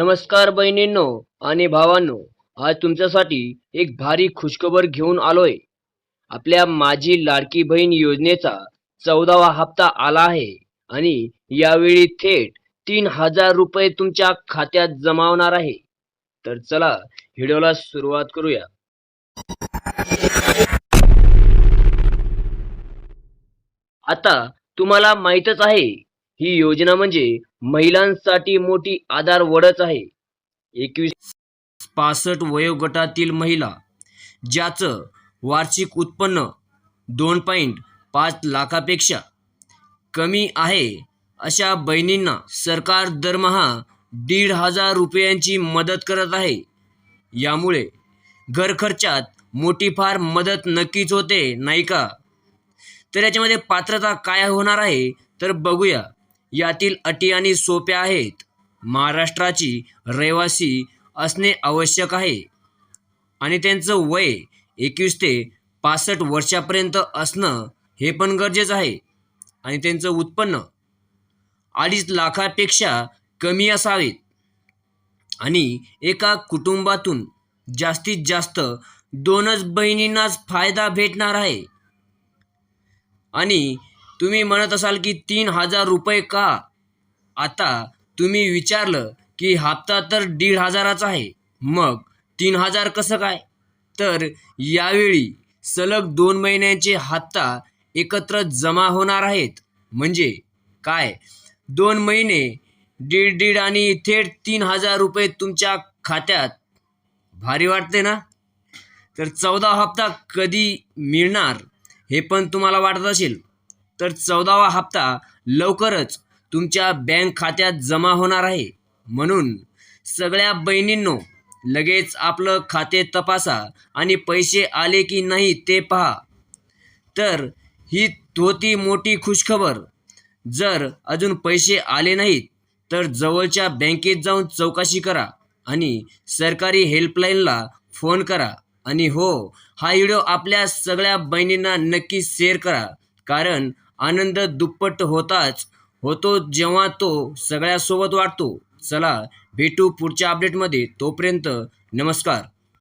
नमस्कार बहिणींनो आणि भावांनो आज तुमच्यासाठी एक भारी खुशखबर घेऊन आलोय. आपल्या माझी लाडकी बहीण योजनेचा चौदावा हप्ता आला आहे आणि यावेळी थेट तीन हजार रुपये तुमच्या खात्यात जमावणार आहे. तर चला व्हिडिओला सुरुवात करूया. आता तुम्हाला माहीतच आहे ही योजना म्हणजे महिलांसाठी मोठी आधार वडच आहे. एकवीस पासष्ट वयोगटातील महिला ज्याचं वार्षिक उत्पन्न दोन पॉईंट पाच लाखापेक्षा कमी आहे अशा बहिणींना सरकार दरमहा दीड हजार रुपयांची मदत करत आहे. यामुळे घरखर्चात मोठी फार मदत नक्कीच होते नाही का? तर याच्यामध्ये पात्रता काय होणार आहे तर बघूया. यातील अटी आणि सोप्या आहेत. महाराष्ट्राची रहिवासी असणे आवश्यक आहे. आणि त्यांचं वय एकवीस ते पासष्ट वर्षापर्यंत असणं हे पण गरजेचं आहे. आणि त्यांचं उत्पन्न अडीच लाखापेक्षा कमी असावेत. आणि एका कुटुंबातून जास्तीत जास्त दोनच बहिणींनाच फायदा भेटणार आहे. आणि तुम्ही म्हणत असाल की तीन हजार रुपये का? आता तुम्ही विचारलं की हप्ता तर दीड हजाराचा आहे. मग तीन हजार कसं काय? तर यावेळी सलग दोन महिन्यांचे हप्ता एकत्र जमा होणार आहेत. म्हणजे काय? दोन महिने दीड दीड आणि थेट तीन हजार रुपये तुमच्या खात्यात. भारी वाटते ना? तर चौदा हप्ता कधी मिळणार हे पण तुम्हाला वाटत असेल. तर चौदावा हप्ता लवकरच तुमच्या बँक खात्यात जमा होणार आहे. म्हणून सगळ्या बहिणींनो लगेच आपलं खाते तपासा आणि पैसे आले की नाही ते पहा. तर ही होती मोठी खुशखबर. जर अजून पैसे आले नाहीत तर जवळच्या बँकेत जाऊन चौकशी करा आणि सरकारी हेल्पलाईनला फोन करा आणि हो हा व्हिडिओ आपल्या सगळ्या बहिणींना नक्की शेअर करा. कारण आनंद दुप्पट होताच होतो जेव्हा तो सगळ्यासोबत वाटतो चला भेटू पुढच्या अपडेटमध्ये तोपर्यंत नमस्कार.